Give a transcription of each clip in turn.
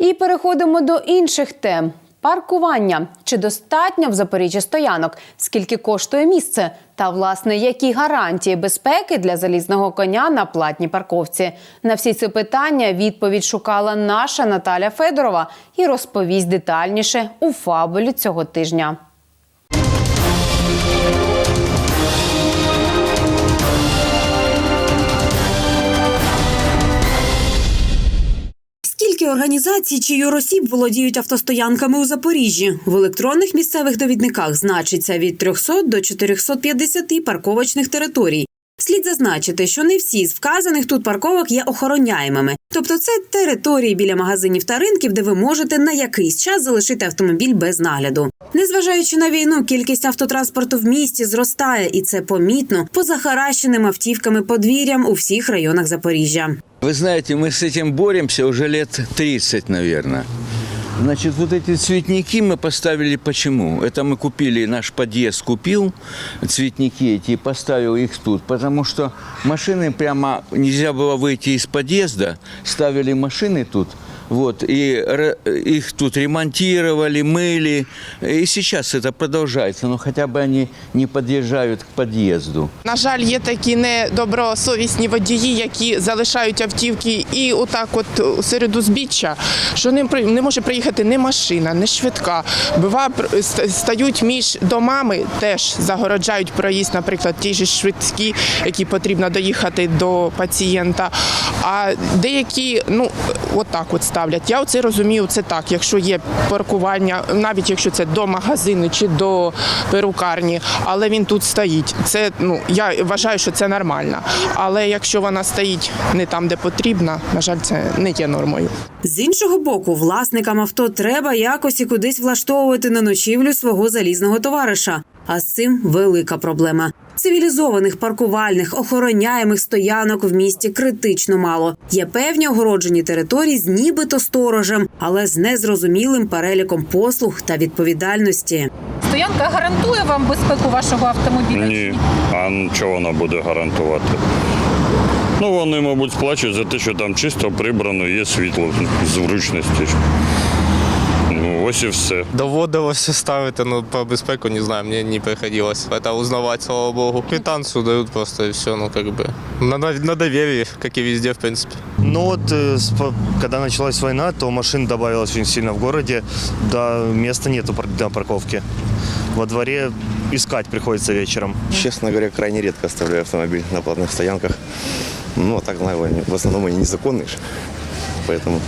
І переходимо до інших тем. Паркування чи достатньо в Запоріжжі стоянок? Скільки коштує місце? Та власне які гарантії безпеки для залізного коня на платній парковці? На всі ці питання відповідь шукала наша Наталя Федорова і розповість детальніше у фабулі цього тижня. Організацій чиї осіб володіють автостоянками у Запоріжжі? В електронних місцевих довідниках значиться від 300 до 450 парковочних територій. Слід зазначити, що не всі з вказаних тут парковок є охороняємими. Тобто це території біля магазинів та ринків, де ви можете на якийсь час залишити автомобіль без нагляду. Незважаючи на війну, кількість автотранспорту в місті зростає, і це помітно по захаращеним автівками подвір'ям у всіх районах Запоріжжя. Вы знаете, мы с этим боремся уже лет 30, наверное. Значит, вот эти цветники мы поставили почему? Это мы купили, наш подъезд купил цветники эти и поставил их тут. Потому что машины прямо нельзя было выйти из подъезда, ставили машины тут. Вот, и ре- их тут ремонтировали, мыли. И сейчас это продолжается, но хотя бы они не подъезжают к подъезду. На жаль, є такі недобросовісні водії, які залишають автівки і отак, от серед узбіччя, що не при- не може приїхати ні машина, ні швидка. Бува пр- ст- стають між домами, теж загороджають проїзд, наприклад, ті ж швидкі, які потрібно доїхати до пацієнта. А деякі, ну отак от ставлять. Я оце розумію, це так. Якщо є паркування, навіть якщо це до магазину чи до перукарні, але він тут стоїть. Це ну я вважаю, що це нормально. Але якщо вона стоїть не там, де потрібно, на жаль, це не є нормою. З іншого боку, власникам авто треба якось і кудись влаштовувати на ночівлю свого залізного товариша. А з цим велика проблема. Цивілізованих паркувальних охороняємих стоянок в місті критично мало. Є певні огороджені території з нібито сторожем, але з незрозумілим переліком послуг та відповідальності. Стоянка гарантує вам безпеку вашого автомобіля? Ні, а чого вона буде гарантувати? Ну, вони, мабуть, сплачують за те, що там чисто прибрано, є світло, зручності. Ну, ось і все. Доводилося ставити, ну по безпеку не знаю, мне не приходилось это узнавать, слава богу. Квитанцию дают просто и все, ну как бы на, на, на доверие, как и везде, в принципе. Ну вот, э, когда началась война, то машин добавилось очень сильно в городе. Да, места нету для парковки. Во дворе искать приходится вечером. Честно говоря, крайне редко оставляю автомобиль на платных стоянках. Ну, а так, знаю, они в основном они незаконные. Поэтому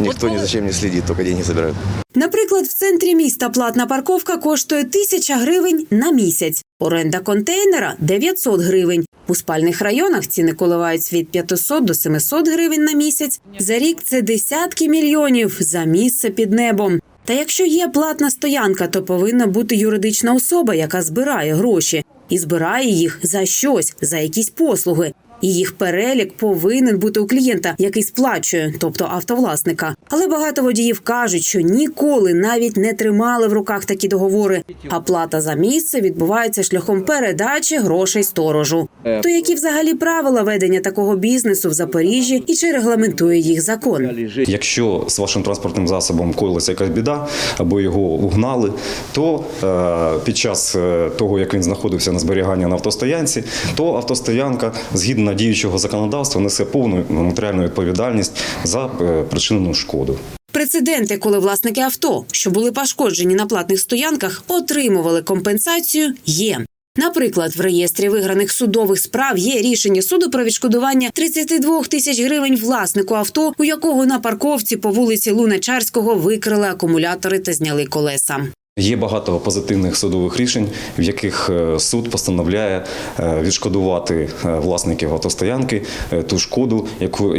никто ни за чем не следит, только деньги забирают. Наприклад, в центрі міста платна парковка коштує тисяча гривень на місяць. Оренда контейнера 900 гривень. У спальних районах ціни коливаються від 500 до 700 гривень на місяць. За рік це десятки мільйонів за місце під небом. Та якщо є платна стоянка, то повинна бути юридична особа, яка збирає гроші і збирає їх за щось, за якісь послуги. І їх перелік повинен бути у клієнта, який сплачує, тобто автовласника. Але багато водіїв кажуть, що ніколи навіть не тримали в руках такі договори. А плата за місце відбувається шляхом передачі грошей сторожу. То які взагалі правила ведення такого бізнесу в Запоріжжі і чи регламентує їх закон? Якщо з вашим транспортним засобом коїлася якась біда або його угнали, то е, під час е, того, як він знаходився на зберіганні на автостоянці, то автостоянка згідно діючого законодавства несе повну матеріальну відповідальність за е, причинену шкоду. Прецеденти, коли власники авто, що були пошкоджені на платних стоянках, отримували компенсацію, є. Наприклад, в реєстрі виграних судових справ є рішення суду про відшкодування 32 тисяч гривень власнику авто, у якого на парковці по вулиці Луначарського викрили акумулятори та зняли колеса. Є багато позитивних судових рішень, в яких е, суд постановляє е, відшкодувати е, власників автостоянки ту шкоду, яку,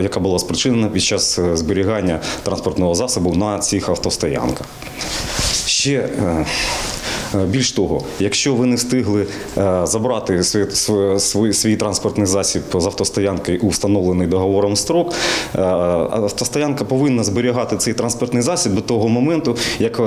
яка була спричинена під час зберігання транспортного засобу на цих автостоянках. Ще Більш того, якщо ви не встигли е, забрати свій, свій, свій, транспортний засіб з автостоянки у встановлений договором строк, е, автостоянка повинна зберігати цей транспортний засіб до того моменту, як е,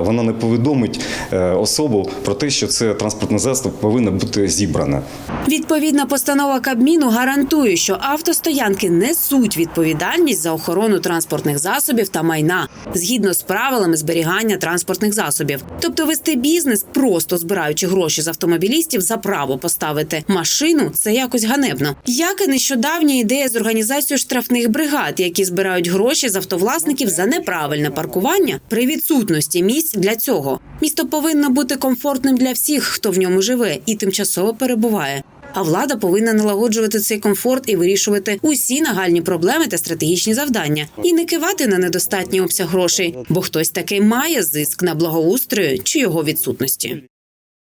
вона не повідомить е, особу про те, що це транспортне засіб повинно бути зібране. Відповідна постанова Кабміну гарантує, що автостоянки несуть відповідальність за охорону транспортних засобів та майна згідно з правилами зберігання транспортних засобів. Тобто вести бізнес, просто збираючи гроші з автомобілістів за право поставити машину, це якось ганебно. Як і нещодавня ідея з організацією штрафних бригад, які збирають гроші з автовласників за неправильне паркування при відсутності місць для цього. Місто повинно бути комфортним для всіх, хто в ньому живе і тимчасово перебуває. А влада повинна налагоджувати цей комфорт і вирішувати усі нагальні проблеми та стратегічні завдання, і не кивати на недостатній обсяг грошей, бо хтось таки має зиск на благоустрою чи його відсутності.